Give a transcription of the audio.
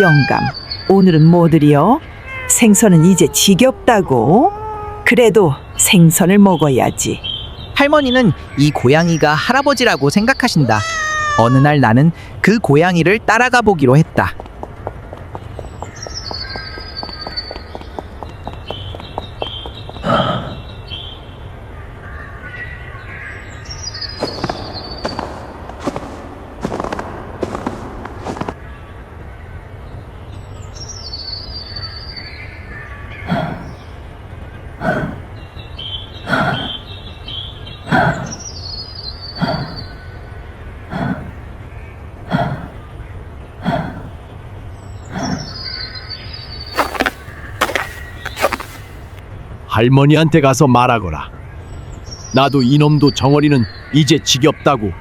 영감, 오늘은 뭐들이요? 생선은 이제 지겹다고? 그래도 생선을 먹어야지. 할머니는 이 고양이가 할아버지라고 생각하신다. 어느 날 나는 그 고양이를 따라가 보기로 했다. 할머니한테 가서 말하거라. 나도 이놈도 정어리는 이제 지겹다고